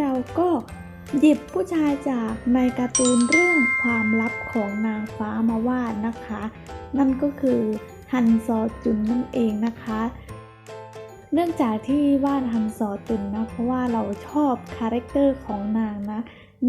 เราก็หยิบผู้ชายจากในการ์ตูนเรื่องความลับของนางฟ้ามาวาดนะคะ นั่นก็คือฮันซอจุนนั่นเองนะคะ เนื่องจากที่วาดฮันซอจุนนะเพราะว่าเราชอบคาแรคเตอร์ของนางนะ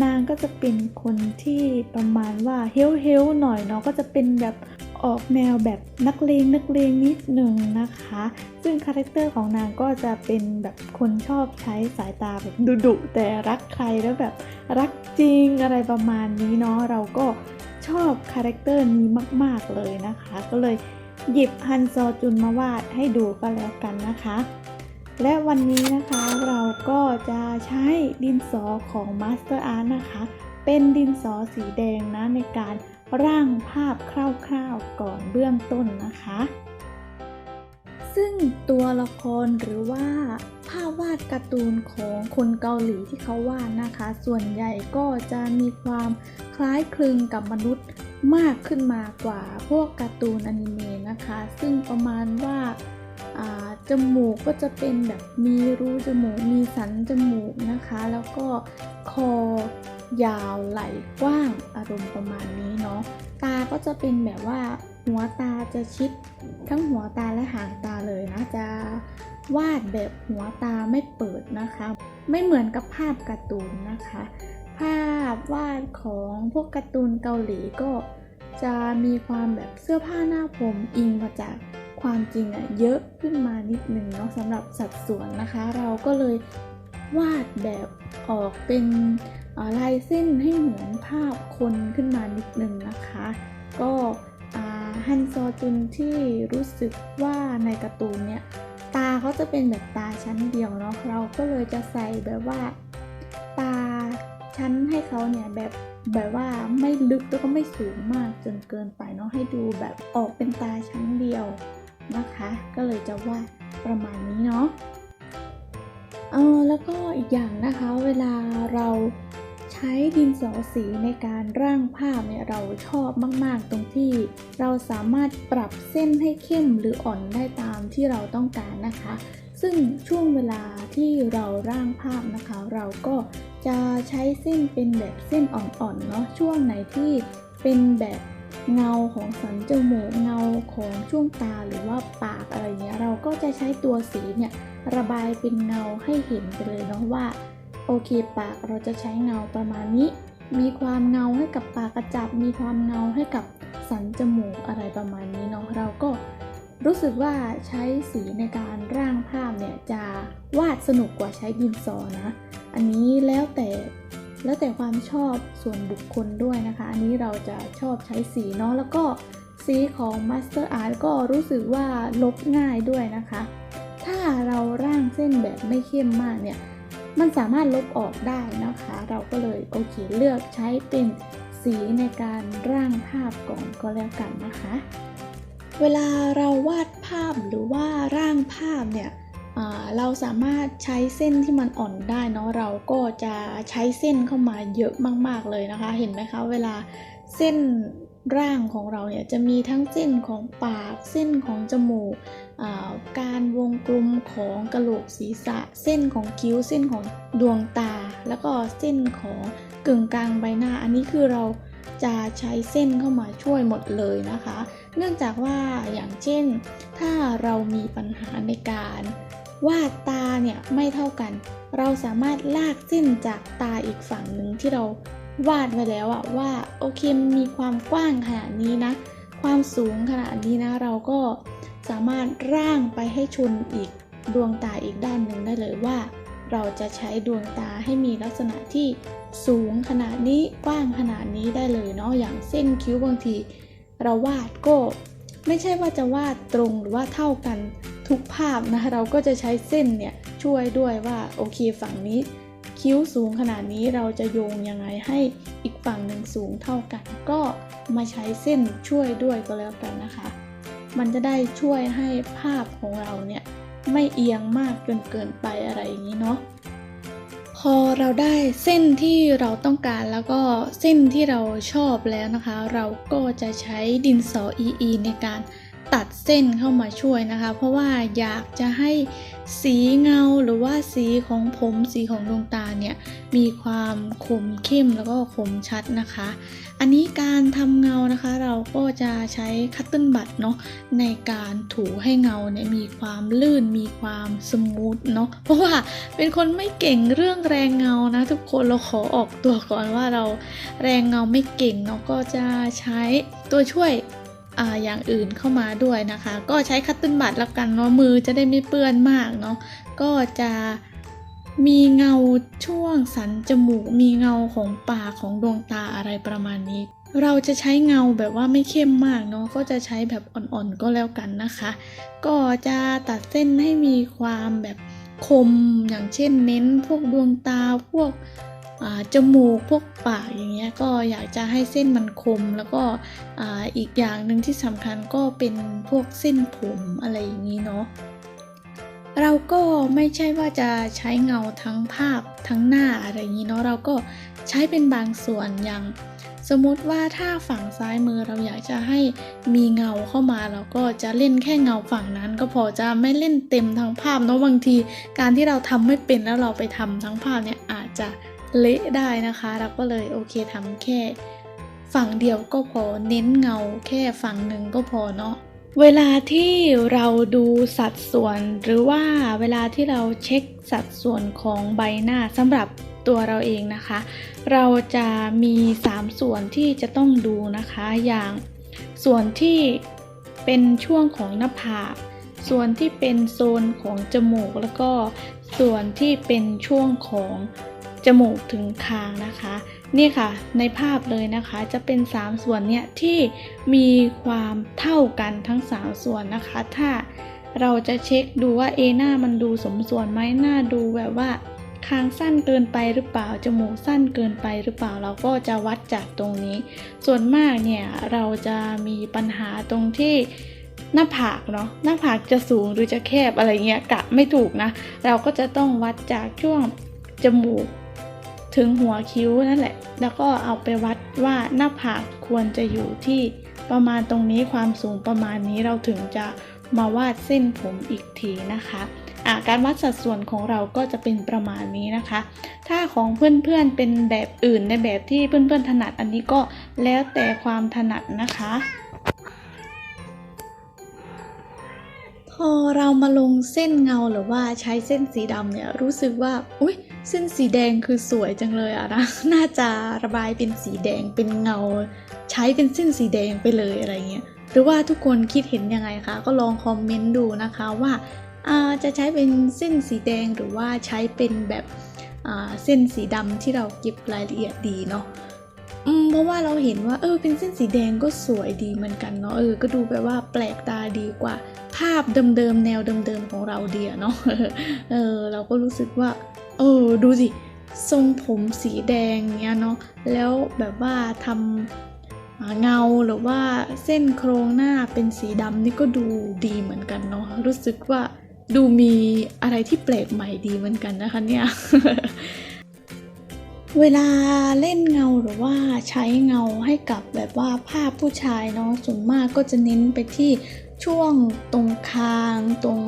นางก็จะเป็นคนที่ประมาณว่าเฮลเฮลหน่อยเนาะก็จะเป็นแบบ ออกแนวแบบนักเลงนักเลงนิดหนึ่งนะคะ ซึ่งคาแรคเตอร์ของนางก็จะเป็นแบบคนชอบใช้สายตาแบบดุดุๆแต่รักใครแล้วแบบรักจริงอะไรประมาณนี้เนาะเราก็ชอบคาแรคเตอร์นี้มาก ๆเลยนะคะ ก็เลยหยิบฮันซอจุนมาวาดให้ดูก็แล้วกันนะคะ และวันนี้นะคะเราก็จะใช้ดินสอของ Master Art นะคะ เป็นดินสอสีแดงนะในการ ร่างภาพคร่าวๆก่อนเบื้องต้นนะคะ ซึ่งตัวละครหรือว่าภาพวาดการ์ตูนของคนเกาหลีที่เขาวาดนะคะ ส่วนใหญ่ก็จะมีความคล้ายคลึงกับมนุษย์มากขึ้นมากว่าพวกการ์ตูนอนิเมะนะคะ ซึ่งประมาณว่าอ่าจมูกก็จะเป็นแบบมีรูจมูก มีสันจมูกนะคะ แล้วก็คอ ยาวไหลกว้างอารมณ์ประมาณนี้เนาะตาก็จะเป็นแบบว่าหัวตาจะชิด ทั้งหัวตาและหางตาเลยนะจะวาดแบบหัวตาไม่เปิดนะคะ ไม่เหมือนกับภาพการ์ตูนนะคะ ภาพวาดของพวกการ์ตูนเกาหลีก็จะมีความแบบเสื้อผ้าหน้าผมอิงมาจากความจริงอะเยอะขึ้นมานิดหนึ่งเนาะสำหรับสัดส่วนนะคะ เราก็เลยวาดแบบออกเป็น ลายเส้นให้เหมือนภาพคนขึ้นมานิดหนึ่งนะคะ ก็ฮันซอจุนที่รู้สึกว่าในการ์ตูนเนี่ยตาเขาจะเป็นแบบตาชั้นเดียวเนาะเราก็เลยจะใส่แบบว่า ตาชั้นให้เขาเนี่ยแบบแบบว่าไม่ลึกแล้วก็ไม่สูงมากจนเกินไปเนาะให้ดูแบบออกเป็นตาชั้นเดียวนะคะ ก็เลยจะวาดประมาณนี้เนาะเออแล้วก็อีกอย่างนะคะ เวลาเรา ช้ดินสอสีในการร่างภาพเนี่ยเราชอบมาก ๆ ตรงที่ เราสามารถปรับเส้นให้เข้มหรืออ่อนได้ตามที่เราต้องการนะคะ ซึ่งช่วงเวลาที่เราร่างภาพนะคะ เราก็จะใช้เส้นเป็นแบบเส้นอ่อน ๆ เนาะช่วงไหนที่เป็นแบบเงาของสันจมูกเงาของช่วงตาหรือว่าปากอะไรเงี้ยเราก็จะใช้ตัวสีเนี่ยระบายเป็นเงาให้เห็นไปเลยเนาะว่า โอเคปากเราจะใช้เงาประมาณนี้ มีความเงาให้กับปากกระจับ มีความเงาให้กับสันจมูกอะไรประมาณนี้เนาะเราก็รู้สึกว่าใช้สีในการร่างภาพเนี่ยจะวาดสนุกกว่าใช้ดินสอนะ อันนี้แล้วแต่แล้วแต่ความชอบส่วนบุคคลด้วยนะคะ อันนี้เราจะชอบใช้สีเนาะแล้วก็สีของ Master Art ก็รู้สึกว่าลบง่ายด้วยนะคะ ถ้าเราร่างเส้นแบบไม่เข้มมากเนี่ย มันสามารถลบออกได้นะคะ เราก็เลยโอเคเลือกใช้เป็นสีในการร่างภาพก่อนก็แล้วกันนะคะ เวลาเราวาดภาพหรือว่าร่างภาพเนี่ยเราสามารถใช้เส้นที่มันอ่อนได้เนาะเราก็จะใช้เส้นเข้ามาเยอะมาก ๆเลยนะคะ เห็นไหมคะเวลาเส้นร่างของเราเนี่ยจะมีทั้งเส้นของปากเส้นของจมูก การวงกลมของกระโหลกศีรษะ เส้นของคิ้วเส้นของดวงตา แล้วก็เส้นของกึ่งกลางใบหน้า อันนี้คือเราจะใช้เส้นเข้ามาช่วยหมดเลยนะคะ เนื่องจากว่าอย่างเช่น ถ้าเรามีปัญหาในการวาดตาเนี่ยไม่เท่ากัน เราสามารถลากเส้นจากตาอีกฝั่งหนึ่งที่เราวาดไว้แล้วอะว่าโอเคมีความกว้างขนาดนี้นะ ความสูงขนาดนี้นะเราก็ สามารถร่างไปให้ชนอีกดวงตาอีกด้านหนึ่งได้เลยว่า เราจะใช้ดวงตาให้มีลักษณะที่สูงขนาดนี้กว้างขนาดนี้ได้เลยเนาะอย่างเส้นคิ้วบางที เราวาดก็ ไม่ใช่ว่าจะวาดตรงหรือว่าเท่ากันทุกภาพนะเราก็จะใช้เส้นเนี่ยช่วยด้วยว่าโอเคฝั่งนี้ คิ้วสูงขนาดนี้เราจะโยงยังไงให้อีกฝั่งหนึ่งสูงเท่ากัน ก็มาใช้เส้นช่วยด้วยก็แล้วกันนะคะ มันจะได้ช่วยให้ภาพของเราเนี่ยไม่เอียงมากจนเกินไปอะไรอย่างนี้เนาะพอเราได้เส้นที่เราต้องการแล้วก็เส้นที่เราชอบแล้วนะคะ เราก็จะใช้ดินสอ EE ในการ ตัดเส้นเข้ามาช่วยนะคะ เพราะว่าอยากจะให้สีเงาหรือว่าสีของผมสีของดวงตาเนี่ยมีความคมเข้มแล้วก็คมชัดนะคะ อันนี้การทำเงานะคะเราก็จะใช้คัตเติ้ลบัตเนาะในการถูให้เงาเนี่ยมีความลื่นมีความสมูทเนาะเพราะว่าเป็นคนไม่เก่งเรื่องแรงเงานะ ทุกคนเราขอออกตัวก่อนว่าเราแรงเงาไม่เก่งเนาะก็จะใช้ตัวช่วย อย่างอื่นเข้ามาด้วยนะคะ ก็ใช้คัตเติ้ลบัตแล้วกันเนาะมือจะได้ไม่เปื้อนมากเนาะก็จะมีเงาช่วงสันจมูก มีเงาของปากของดวงตาอะไรประมาณนี้ เราจะใช้เงาแบบว่าไม่เข้มมากเนาะก็จะใช้แบบอ่อนๆก็แล้วกันนะคะ ก็จะตัดเส้นให้มีความแบบคมอย่างเช่นเน้นพวกดวงตาพวก จมูกพวกปากอย่างเงี้ยก็อยากจะให้เส้นมันคม แล้วก็อีกอย่างหนึ่งที่สำคัญก็เป็นพวกเส้นผมอะไรอย่างนี้เนาะเราก็ไม่ใช่ว่าจะใช้เงาทั้งภาพทั้งหน้าอะไรอย่างนี้เนาะเราก็ใช้เป็นบางส่วนอย่างสมมุติว่าถ้าฝั่งซ้ายมือเราอยากจะให้มีเงาเข้ามาเราก็จะเล่นแค่เงาฝั่งนั้น ก็พอจะไม่เล่นเต็มทั้งภาพเนาะบางที การที่เราทำไม่เป็นแล้วเราไปทำทั้งภาพเนี่ยอาจจะ เละได้นะคะเราก็เลยโอเคทำแค่ฝั่งเดียวก็พอเน้นเงาแค่ฝั่งหนึ่งก็พอเนาะเวลาที่เราดูสัดส่วน หรือว่าเวลาที่เราเช็คสัดส่วนของใบหน้าสำหรับตัวเราเองนะคะ เราจะมี 3 ส่วนที่จะต้องดูนะคะอย่างส่วนที่เป็นช่วงของหน้าผากส่วนที่เป็นโซนของจมูก แล้วก็ส่วนที่เป็นช่วงของ จมูกถึงคางนะคะ นี่ค่ะในภาพเลยนะคะจะเป็น 3 ส่วนเนี่ยที่มีความเท่ากันทั้ง 3 ส่วนนะคะ ถ้าเราจะเช็คดูว่าเอหน้ามันดูสมส่วนไหมหน้าดูแบบว่าคางสั้นเกินไปหรือเปล่า จมูกสั้นเกินไปหรือเปล่า เราก็จะวัดจากตรงนี้ ส่วนมากเนี่ยเราจะมีปัญหาตรงที่หน้าผากเนาะ หน้าผากจะสูงหรือจะแคบอะไรเงี้ยกะไม่ถูกนะ เราก็จะต้องวัดจากช่วงจมูก ถึงหัวคิ้วนั่นแหละ แล้วก็เอาไปวัดว่าหน้าผากควรจะอยู่ที่ประมาณตรงนี้ความสูงประมาณนี้เราถึงจะมาวาดเส้นผมอีกทีนะคะะการวัดสัดส่วนของเราก็จะเป็นประมาณนี้นะคะ ถ้าของเพื่อนๆเป็นแบบอื่นในแบบที่เพื่อนๆถนัดอันนี้ก็แล้วแต่ความถนัดนะคะ อเรามาลงเส้นเงาหรือว่าใช้เส้นสีดำเนี่ยรู้สึกว่า อุ้ยเส้นสีแดงคือสวยจังเลยอะนะ น่าจะระบายเป็นสีแดงเป็นเงา ใช้เป็นเส้นสีแดงไปเลยอะไรเงี้ย หรือว่าทุกคนคิดเห็นยังไงคะ ก็ลองคอมเมนต์ดูนะคะว่าจะใช้เป็นเส้นสีแดงหรือว่าใช้เป็นแบบเส้นสีดำที่เราเก็บรายละเอียดดีเนาะเพราะว่าเราเห็นว่าเออเป็นเส้นสีแดงก็สวยดีเหมือนกันเนาะเออก็ดูแบบว่าแปลกตาดีกว่า ภาพเดิมๆแนวเดิมๆของเราเดียเนาะเออเราก็รู้สึกว่า เออดูสิทรงผมสีแดงเนี้ยเนาะแล้วแบบว่าทำเงาหรือว่าเส้นโครงหน้าเป็นสีดำนี่ก็ดูดีเหมือนกันเนาะรู้สึกว่าดูมีอะไรที่แปลกใหม่ดีเหมือนกันนะคะเนี่ยเวลาเล่นเงาหรือว่าใช้เงาให้กับแบบว่าภาพผู้ชายเนาะส่วนมากก็จะเน้นไปที่ ช่วงตรงคางตรง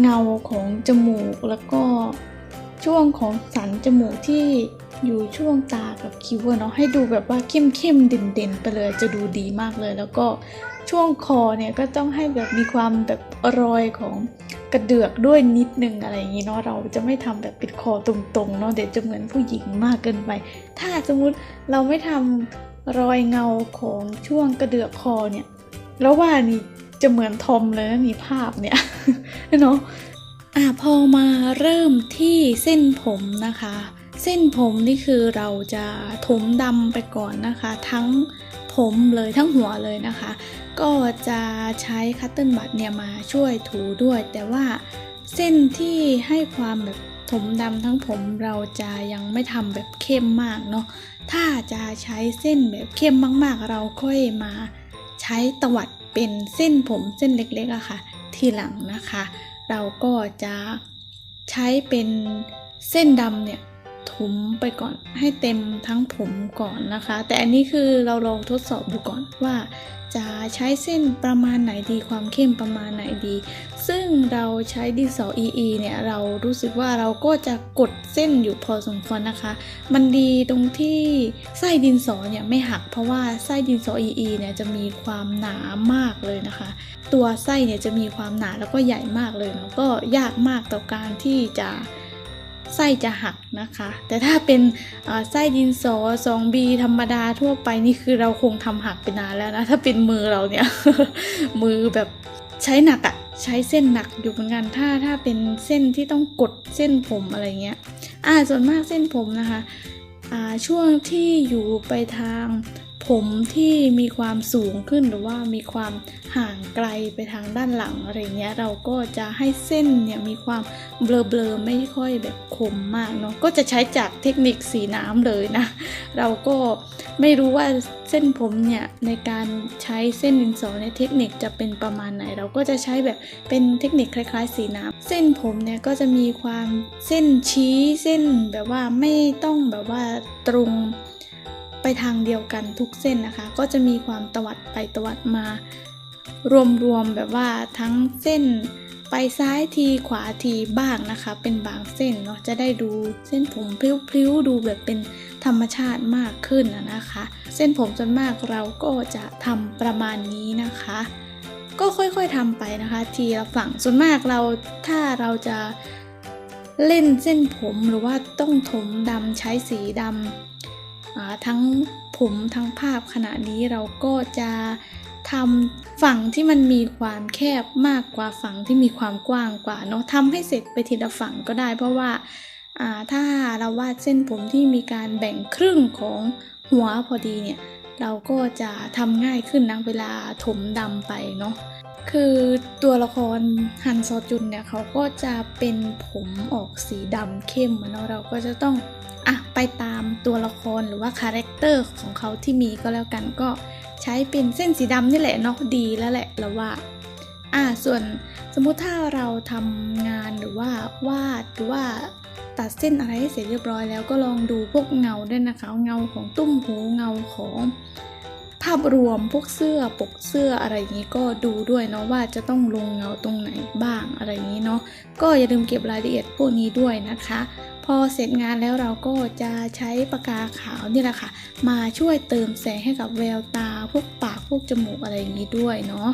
เงาของจมูกแล้วก็ช่วงของสันจมูกที่อยู่ช่วงตากับคิ้วเนาะให้ดูแบบว่าเข้มเข้มเด่นเด่นไปเลยจะดูดีมากเลย แล้วก็ช่วงคอเนี่ยก็ต้องให้แบบมีความแบบรอยของกระเดือกด้วยนิดนึงอะไรอย่างนี้เนาะเราจะไม่ทำแบบปิดคอตรงๆเนาะเดี๋ยวจะเหมือนผู้หญิงมากเกินไป ถ้าสมมุติเราไม่ทำรอยเงาของช่วงกระเดือกคอเนี่ย แล้วว่านี่จะเหมือนทอมเลยนะนี่ภาพเนี่ยเนาะอะพอมาเริ่มที่เส้นผมนะคะ เส้นผมนี่คือเราจะถมดำไปก่อนนะคะ ทั้งผมเลยทั้งหัวเลยนะคะ ก็จะใช้คัตเติลบัตเนี่ยมาช่วยถูด้วย แต่ว่าเส้นที่ให้ความแบบถมดำทั้งผมเราจะยังไม่ทำแบบเข้มมากเนาะถ้าจะใช้เส้นแบบเข้มมากๆ เราค่อยมา ใช้ตวัดเป็นเส้นผมเส้นเล็กๆอะค่ะ ทีหลังนะคะ เราก็จะใช้เป็นเส้นดำเนี่ยถมไปก่อนให้เต็มทั้งผมก่อนนะคะ แต่อันนี้คือเราลองทดสอบดูก่อนว่า จะใช้เส้นประมาณไหนดีความเข้มประมาณไหนดี ซึ่งเราใช้ดินสอ EE เนี่ยเรารู้สึกว่าเราก็จะกดเส้นอยู่พอสมควรนะคะ มันดีตรงที่ไส้ดินสอเนี่ยไม่หัก เพราะว่าไส้ดินสอ EE เนี่ยจะมีความหนามากเลยนะคะ ตัวไส้เนี่ยจะมีความหนาแล้วก็ใหญ่มากเลยเนาะก็ยากมากต่อการที่จะ ไส้จะหักนะคะ แต่ถ้าเป็นไส้ดินสอ 2B ธรรมดาทั่วไปนี่คือเราคงทำหักไปนานแล้วนะ ถ้าเป็นมือเราเนี่ย มือแบบใช้หนักอะใช้เส้นหนักอยู่เหมือนกันถ้าถ้าเป็นเส้นที่ต้องกดเส้นผมอะไรเงี้ยอ่าส่วนมากเส้นผมนะคะอ่าช่วงที่อยู่ไปทาง ผมที่มีความสูงขึ้นหรือว่ามีความห่างไกลไปทางด้านหลังอะไรเงี้ยเราก็จะให้เส้นเนี่ยมีความเบลอๆไม่ค่อยแบบคมมากเนาะก็จะใช้จากเทคนิคสีน้ำเลยนะ เราก็ไม่รู้ว่าเส้นผมเนี่ยในการใช้เส้นดินสอในเทคนิคจะเป็นประมาณไหน เราก็จะใช้แบบเป็นเทคนิคคล้ายๆ สีน้ำเส้นผมเนี่ยก็จะมีความเส้นชี้เส้นแบบว่าไม่ต้องแบบว่าตรง ไปทางเดียวกันทุกเส้นนะคะ ก็จะมีความตวัดไปตวัดมารวมๆแบบว่าทั้งเส้นไปซ้ายทีขวาทีบ้างนะคะ เป็นบางเส้นเนาะจะได้ดูเส้นผมพลิ้วๆดูแบบเป็นธรรมชาติมากขึ้นนะคะ เส้นผมส่วนมากเราก็จะทำประมาณนี้นะคะ ก็ค่อยๆทำไปนะคะ ทีละฝั่งส่วนมากเราถ้าเราจะเล่นเส้นผมหรือว่าต้องถมดำใช้สีดำอ่า ทั้งผมทั้งภาพขณะนี้เราก็จะทำฝั่งที่มันมีความแคบมากกว่าฝั่งที่มีความกว้างกว่าเนาะทำให้เสร็จไปทีละฝั่งก็ได้ เพราะว่าาถ้าเราวาดเส้นผมที่มีการแบ่งครึ่งของหัวพอดีเนี่ยเราก็จะทำง่ายขึ้นนะเวลาถมดำไปเนาะ คือตัวละครฮันซอจุนเนี่ยเขาก็จะเป็นผมออกสีดำเข้มเนาะเราก็จะต้องอะไปตามตัวละครหรือว่าคาแรคเตอร์ของเขาที่มีก็แล้วกันก็ใช้เป็นเส้นสีดำนี่แหละเนาะดีแล้วแหละเราว่าอะส่วนสมมุติถ้าเราทำงานหรือว่าวาดหรือว่าตัดเส้นอะไรให้เสร็จเรียบร้อยแล้วก็ลองดูพวกเงาด้วยนะคะ เงาของตุ้มหูเงาของ ภาพรวมพวกเสื้อปกเสื้ออะไรอย่างนี้ก็ดูด้วยเนาะว่าจะต้องลงเงาตรงไหนบ้างอะไรอย่างนี้เนาะก็อย่าลืมเก็บรายละเอียดพวกนี้ด้วยนะคะ พอเสร็จงานแล้วเราก็จะใช้ปากกาขาวนี่แหละค่ะ มาช่วยเติมแสงให้กับแววตา พวกปากพวกจมูกอะไรอย่างนี้ด้วยเนาะ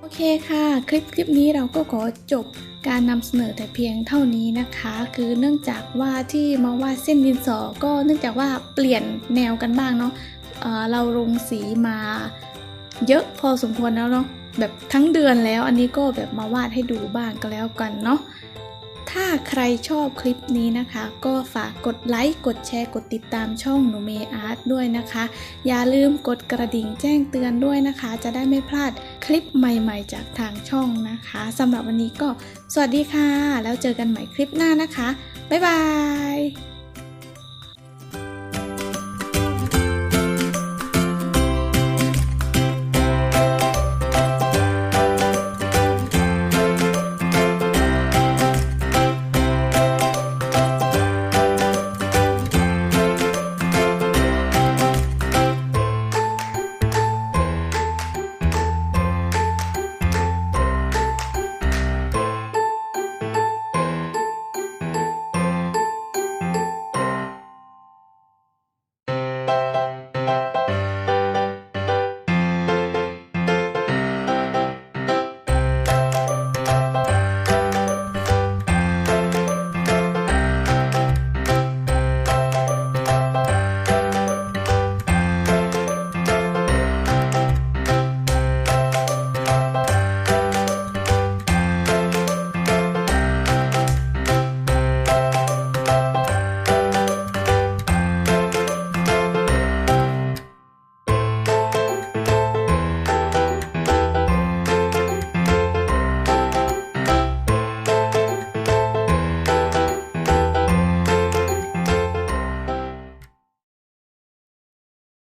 โอเคค่ะคลิปคลิปนี้เราก็ขอจบการนำเสนอแต่เพียงเท่านี้นะคะ คือเนื่องจากว่าที่มาวาดเส้นดินสอก็เนื่องจากว่าเปลี่ยนแนวกันบ้างเนาะ เราลงสีมาเยอะพอสมควรแล้วเนาะแบบทั้งเดือนแล้วอันนี้ก็แบบมาวาดให้ดูบ้างก็แล้วกันเนาะถ้าใครชอบคลิปนี้นะคะ ก็ฝากกดไลค์ กดแชร์ กดติดตามช่องหนูเมอาร์ตด้วยนะคะ อย่าลืมกดกระดิ่งแจ้งเตือนด้วยนะคะ จะได้ไม่พลาดคลิปใหม่ๆ จากทางช่องนะคะสำหรับวันนี้ก็สวัสดีค่ะ แล้วเจอกันใหม่คลิปหน้านะคะ บ๊ายบาย